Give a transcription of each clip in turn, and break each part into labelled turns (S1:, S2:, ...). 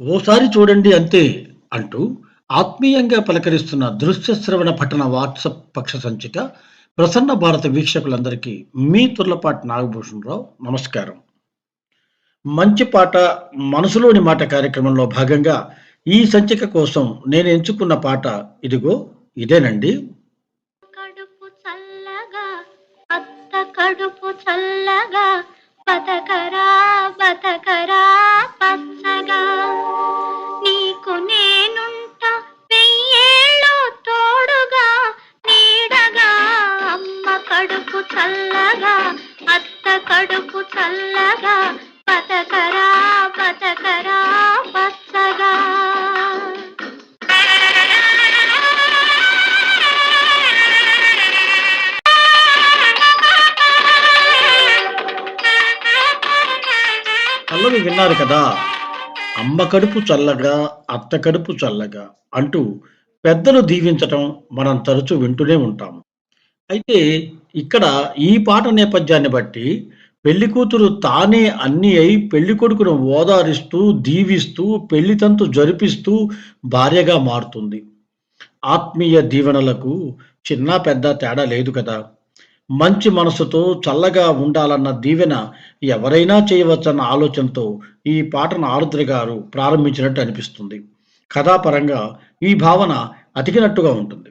S1: ఓసారి చూడండి అంతే అంటూ ఆత్మీయంగా పలకరిస్తున్న దృశ్య శ్రవణ పఠన వాట్సప్ పక్ష సంచిక ప్రసన్న భారత వీక్షకులందరికీ మీ తుర్లపాటి నాగభూషణరావు నమస్కారం. మంచి పాట మనసులోని మాట కార్యక్రమంలో భాగంగా ఈ సంచిక కోసం నేను ఎంచుకున్న పాట ఇదిగో ఇదేనండి.
S2: కడుపు చల్లగా అత్త కడుపు చల్లగా బతకరా బతకరా పచ్చగా. చల్లగా అత్త కడుపు చల్లగా పతకరా పతకరా పచ్చగా
S1: పల్లవి విన్నారు కదా అమ్మ కడుపు చల్లగా అత్త కడుపు చల్లగా అంటూ పెద్దలు దీవించటం మనం తరచూ వింటూనే ఉంటాం అయితే ఇక్కడ ఈ పాట నేపథ్యాన్ని బట్టి పెళ్ళి కూతురు తానే అన్ని అయి పెళ్ళి కొడుకును ఓదారిస్తూ దీవిస్తూ పెళ్ళి తంతు జరిపిస్తూ భార్యగా మారుతుంది. ఆత్మీయ దీవెనలకు చిన్న పెద్ద తేడా లేదు కదా. మంచి మనసుతో చల్లగా ఉండాలన్న దీవెన ఎవరైనా చేయవచ్చన్న ఆలోచనతో ఈ పాటను ఆరుద్ర గారు ప్రారంభించినట్టు అనిపిస్తుంది. కథాపరంగా ఈ భావన అతికినట్టుగా ఉంటుంది.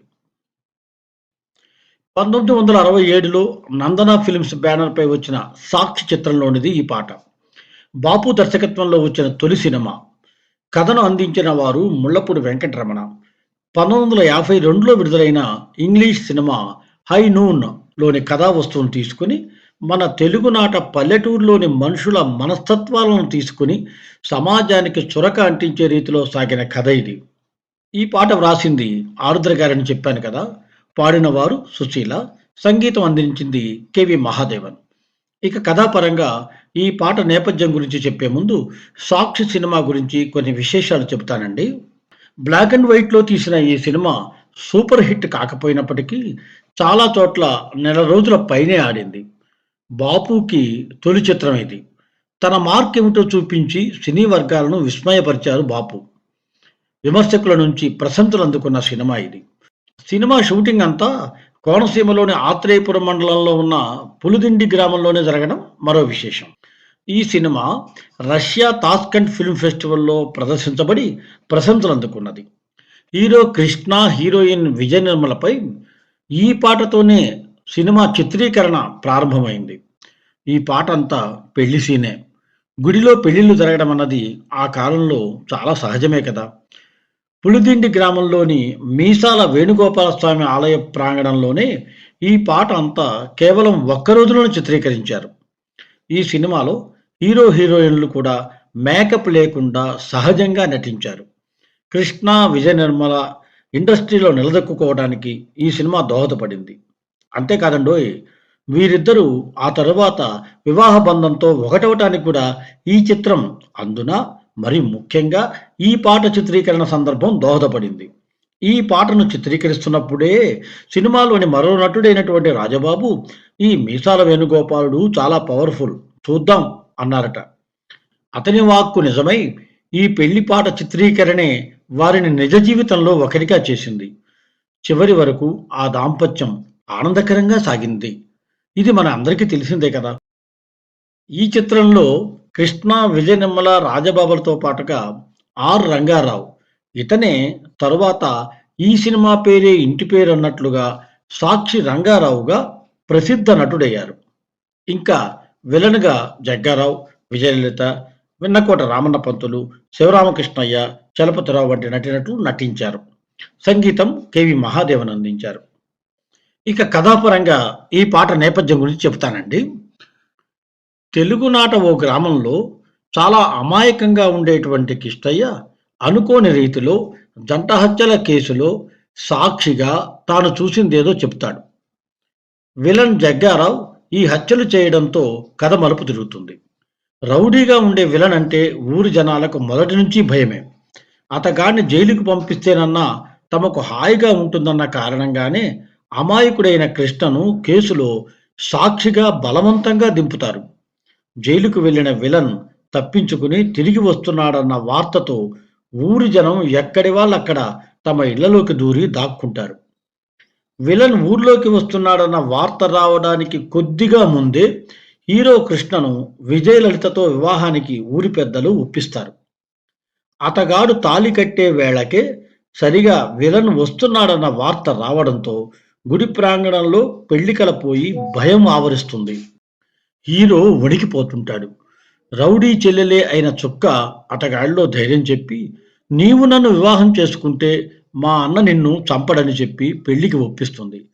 S1: పంతొమ్మిది వందల అరవై ఏడులో నందన ఫిల్మ్స్ బ్యానర్పై వచ్చిన సాక్షి చిత్రంలోనిది ఈ పాట. బాపు దర్శకత్వంలో వచ్చిన తొలి సినిమా. కథను అందించిన వారు ముళ్ళపూడి వెంకటరమణ. పంతొమ్మిది వందల యాభై రెండులో విడుదలైన ఇంగ్లీష్ సినిమా హై నూన్లోని కథా వస్తువును తీసుకుని మన తెలుగునాట పల్లెటూరులోని మనుషుల మనస్తత్వాలను తీసుకుని సమాజానికి చురక అంటించే రీతిలో సాగిన కథ ఇది. ఈ పాట వ్రాసింది ఆరుద్ర గారని చెప్పాను కదా. పాడినవారు సుశీల సంగీతం అందించింది కెవి మహాదేవన్. ఇక కథాపరంగా ఈ పాట నేపథ్యం గురించి చెప్పే ముందు సాక్షి సినిమా గురించి కొన్ని విశేషాలు చెబుతానండి. బ్లాక్ అండ్ వైట్లో తీసిన ఈ సినిమా సూపర్ హిట్ కాకపోయినప్పటికీ చాలా చోట్ల నెల రోజుల పైనే ఆడింది. బాపుకి తొలి చిత్రం ఇది. తన మార్క్ ఏమిటో చూపించి సినీ వర్గాలను విస్మయపరిచారు బాపు. విమర్శకుల నుంచి ప్రశంసలు అందుకున్న సినిమా ఇది. సినిమా షూటింగ్ అంతా కోనసీమలోని ఆత్రేయపురం మండలంలో ఉన్న పులిదిండి గ్రామంలోనే జరగడం మరో విశేషం. ఈ సినిమా రష్యా తాస్కండ్ ఫిల్మ్ ఫెస్టివల్లో ప్రదర్శించబడి ప్రశంసలు అందుకున్నది. హీరో కృష్ణ హీరోయిన్ విజయ నిర్మలపై ఈ పాటతోనే సినిమా చిత్రీకరణ ప్రారంభమైంది. ఈ పాట అంతా పెళ్ళి సీనే. గుడిలో పెళ్ళిళ్ళు జరగడం అన్నది ఆ కాలంలో చాలా సహజమే కదా. పులిదిండి గ్రామంలోని మీసాల వేణుగోపాల స్వామి ఆలయ ప్రాంగణంలోనే ఈ పాట అంతా కేవలం ఒక్క రోజులోనే చిత్రీకరించారు. ఈ సినిమాలో హీరో హీరోయిన్లు కూడా మేకప్ లేకుండా సహజంగా నటించారు. కృష్ణ విజయ నిర్మల ఇండస్ట్రీలో నిలదొక్కుకోవడానికి ఈ సినిమా దోహదపడింది. అంతేకాదండోయ్ వీరిద్దరూ ఆ తరువాత వివాహ బంధంతో ఒకటవటానికి కూడా ఈ చిత్రం అందున? మరి ముఖ్యంగా ఈ పాట చిత్రీకరణ సందర్భం దోహదపడింది. ఈ పాటను చిత్రీకరిస్తున్నప్పుడే సినిమాలోని మరో నటుడైనటువంటి రాజబాబు ఈ మీసాల వేణుగోపాలుడు చాలా పవర్ఫుల్ చూద్దాం అన్నారట. అతని వాక్కు నిజమై ఈ పెళ్ళి పాట చిత్రీకరణే వారిని నిజ జీవితంలో ఒకరిగా చేసింది. చివరి వరకు ఆ దాంపత్యం ఆనందకరంగా సాగింది. ఇది మన అందరికీ తెలిసిందే కదా. ఈ చిత్రంలో కృష్ణ విజయనిమ్మల రాజబాబులతో పాటుగా ఆర్ రంగారావు. ఇతనే తరువాత ఈ సినిమా పేరే ఇంటి పేరు అన్నట్లుగా సాక్షి రంగారావుగా ప్రసిద్ధ నటుడయ్యారు. ఇంకా విలన్గా జగ్గారావు విజయలలిత విన్నకోట రామన్న పంతులు శివరామకృష్ణయ్య చలపతిరావు వంటి నటినట్లు నటించారు. సంగీతం కెవి మహాదేవన్ అందించారు. ఇక కథాపరంగా ఈ పాట నేపథ్యం గురించి చెప్తానండి తెలుగునాట ఓ గ్రామంలో చాలా అమాయకంగా ఉండేటువంటి కిష్టయ్య అనుకోని రీతిలో జంట హత్యల కేసులో సాక్షిగా తాను చూసిందేదో చెప్తాడు. విలన్ జగ్గారావు ఈ హత్యలు చేయడంతో కథ మలుపు తిరుగుతుంది. రౌడీగా ఉండే విలన్ అంటే ఊరి జనాలకు మొదటి నుంచి భయమే. అతగాడిని జైలుకు పంపిస్తేనన్నా తమకు హాయిగా ఉంటుందన్న కారణంగానే అమాయకుడైన కృష్ణను కేసులో సాక్షిగా బలవంతంగా దింపుతారు. జైలుకు వెళ్ళిన విలన్ తప్పించుకుని తిరిగి వస్తున్నాడన్న వార్తతో ఊరి జనం ఎక్కడి వాళ్ళు అక్కడ తమ ఇళ్ళలోకి దూరి దాక్కుంటారు. విలన్ ఊర్లోకి వస్తున్నాడన్న వార్త రావడానికి కొద్దిగా ముందే హీరో కృష్ణను విజయలలితతో వివాహానికి ఊరి పెద్దలు ఒప్పిస్తారు. అతగాడు తాళి కట్టే వేళకే సరిగా విలన్ వస్తున్నాడన్న వార్త రావడంతో గుడి ప్రాంగణంలో పెళ్ళికల పోయి భయం ఆవరిస్తుంది. హీరో వణికిపోతుంటాడు. రౌడీ చెల్లెలే అయిన చుక్క అతగాడిలో ధైర్యం చెప్పి నీవు నన్ను వివాహం చేసుకుంటే మా అన్న నిన్ను చంపడని చెప్పి పెళ్ళికి ఒప్పిస్తుంది.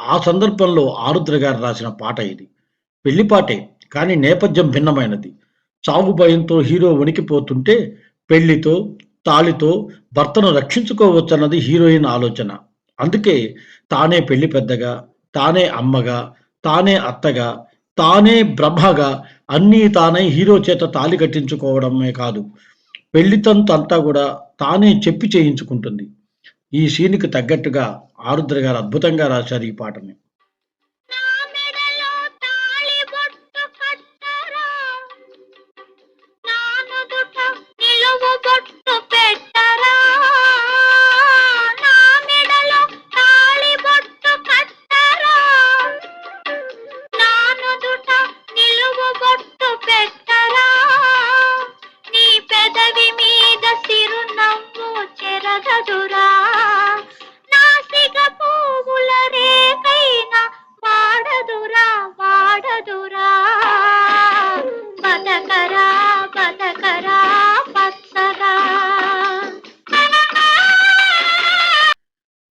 S1: ఆ సందర్భంలో ఆరుద్ర గారు రాసిన పాట ఇది. పెళ్ళి పాటే కానీ నేపథ్యం భిన్నమైనది. చావు భయంతో హీరో వణికిపోతుంటే పెళ్ళితో తాళితో భర్తను రక్షించుకోవచ్చన్నది హీరోయిన్ ఆలోచన. అందుకే తానే పెళ్ళి పెద్దగా తానే అమ్మగా తానే అత్తగా తానే బ్రహ్మగా అన్నీ తానే హీరో చేత తాళి కట్టించుకోవడమే కాదు. పెళ్ళితంతు అంతా కూడా తానే చెప్పి చేయించుకుంటుంది. ఈ సీన్కి తగ్గట్టుగా ఆరుద్ర గారు అద్భుతంగా రాశారు ఈ పాటని.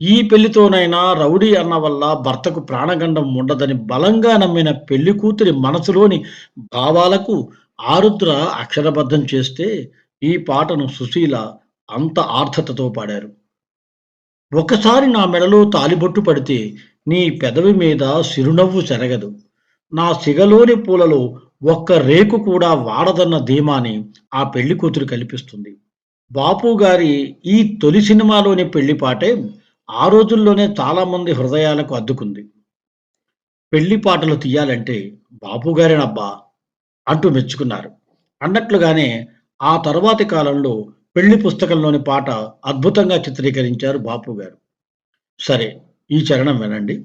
S1: ఈ పెళ్ళితోనైనా రౌడీ అన్న వల్ల భర్తకు ప్రాణగండం ఉండదని బలంగా నమ్మిన పెళ్ళి కూతురి మనసులోని భావాలకు ఆరుద్ర అక్షరబద్ధం చేస్తే ఈ పాటను సుశీల అంత ఆర్థతతో పాడారు. ఒకసారి నా మెడలో తాలిబొట్టు పడితే నీ పెదవి మీద సిరునవ్వు చెరగదు నా సిగలోని పూలలో ఒక్క రేకు కూడా వాడదన్న ధీమాని ఆ పెళ్ళి కూతురు కల్పిస్తుంది. బాపు గారి ఈ తొలి సినిమాలోని పెళ్ళి పాటే ఆ రోజుల్లోనే చాలామంది హృదయాలకు అద్దుకుంది పెళ్ళి పాటలు తీయాలంటే బాపు గారేనబ్బా అంటూ మెచ్చుకున్నారు. అన్నట్లుగానే ఆ తర్వాతి కాలంలో పెళ్ళి పుస్తకంలోని పాట అద్భుతంగా చిత్రీకరించారు బాపు గారు సరే ఈ చరణం వినండి.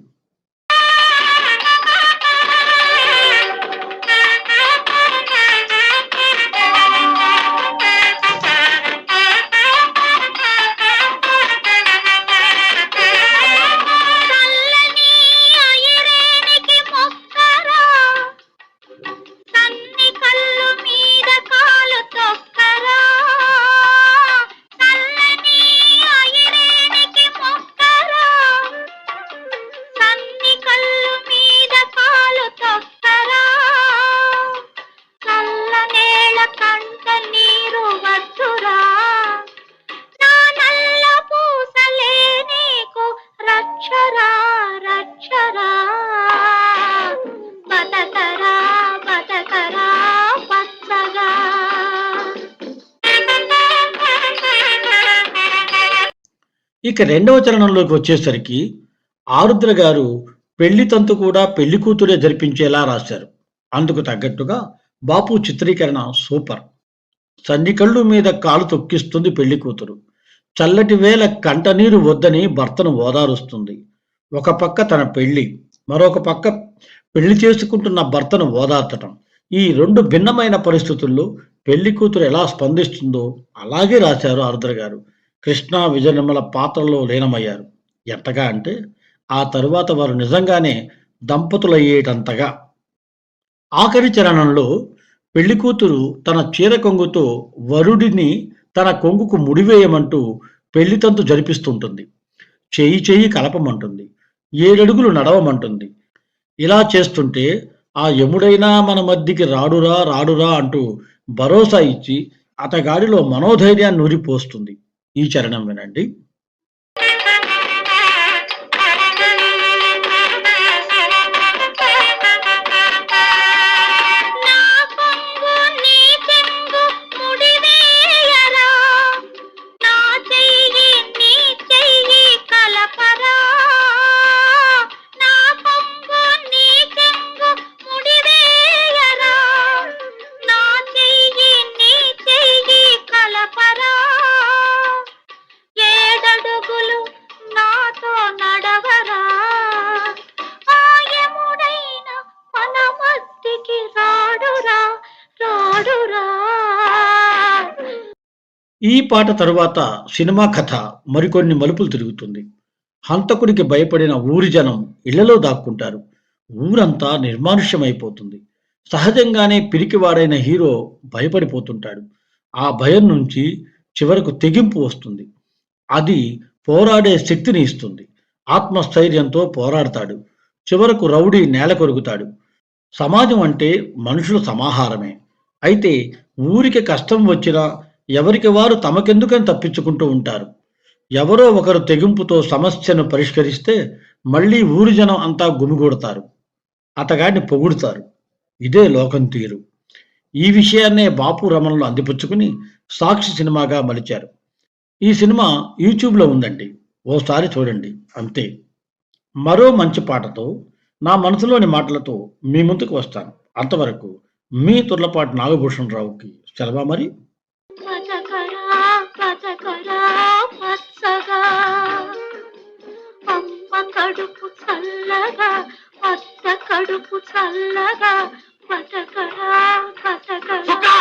S1: ఇక రెండవ చరణంలోకి వచ్చేసరికి ఆరుద్ర గారు పెళ్ళి తంతు కూడా పెళ్ళి కూతురే జరిపించేలా రాశారు. అందుకు తగ్గట్టుగా బాపు చిత్రీకరణ సూపర్. సన్నికళ్ళు మీద కాలు తొక్కిస్తుంది పెళ్ళి కూతురు. చల్లటి వేళ కంటనీరు వద్దని భర్తను ఓదారుస్తుంది. ఒక పక్క తన పెళ్ళి మరొక పక్క పెళ్ళి చేసుకుంటున్న భర్తను ఓదార్చటం. ఈ రెండు భిన్నమైన పరిస్థితుల్లో పెళ్ళి కూతురు ఎలా స్పందిస్తుందో అలాగే రాశారు ఆరుద్ర గారు. కృష్ణ విజయనిర్మల పాత్రలో లీనమయ్యారు. ఎంతగా అంటే ఆ తరువాత వారు నిజంగానే దంపతులయ్యేటంతగా. ఆఖరి చరణంలో పెళ్ళి కూతురు తన చీర కొంగుతో వరుడిని తన కొంగుకు ముడివేయమంటూ పెళ్ళితంతు జరిపిస్తుంటుంది. చేయి చేయి కలపమంటుంది. ఏడడుగులు నడవమంటుంది. ఇలా చేస్తుంటే ఆ యముడైనా మన మధ్యకి రాడురా రాడురా అంటూ భరోసా ఇచ్చి అతగాడిలో మనోధైర్యాన్ని నూరిపోస్తుంది. ఈ చరణం వినండి. ఈ పాట తరువాత సినిమా కథ మరికొన్ని మలుపులు తిరుగుతుంది. హంతకుడికి భయపడిన ఊరి జనం ఇళ్ళలో దాక్కుంటారు. ఊరంతా నిర్మానుష్యమైపోతుంది. సహజంగానే పిరికివాడైన హీరో భయపడిపోతుంటాడు. ఆ భయం నుంచి చివరకు తెగింపు వస్తుంది. అది పోరాడే శక్తిని ఇస్తుంది. ఆత్మస్థైర్యంతో పోరాడతాడు. చివరకు రౌడీ నేల కొరుగుతాడు సమాజం అంటే మనుషుల సమాహారమే. అయితే ఊరికి కష్టం వచ్చినా ఎవరికి వారు తమకెందుకని తప్పించుకుంటూ ఉంటారు. ఎవరో ఒకరు తెగింపుతో సమస్యను పరిష్కరిస్తే మళ్ళీ ఊరి జనం అంతా గుమిగూడతారు. అతగాడిని పొగుడుతారు. ఇదే లోకం తీరు. ఈ విషయాన్నే బాపు రమణలో అందిపుచ్చుకుని సాక్షి సినిమాగా మలిచారు. ఈ సినిమా యూట్యూబ్లో ఉందండి. ఓసారి చూడండి. అంతే. మరో మంచి పాటతో నా మనసులోని మాటలతో మీ ముందుకు వస్తాను. అంతవరకు మీ తుర్లపాటి నాగభూషణరావుకి సెలవా మరి?
S2: కడుపు చల్లగా అత్త కడుపు చల్లగా పచకరా పచకరా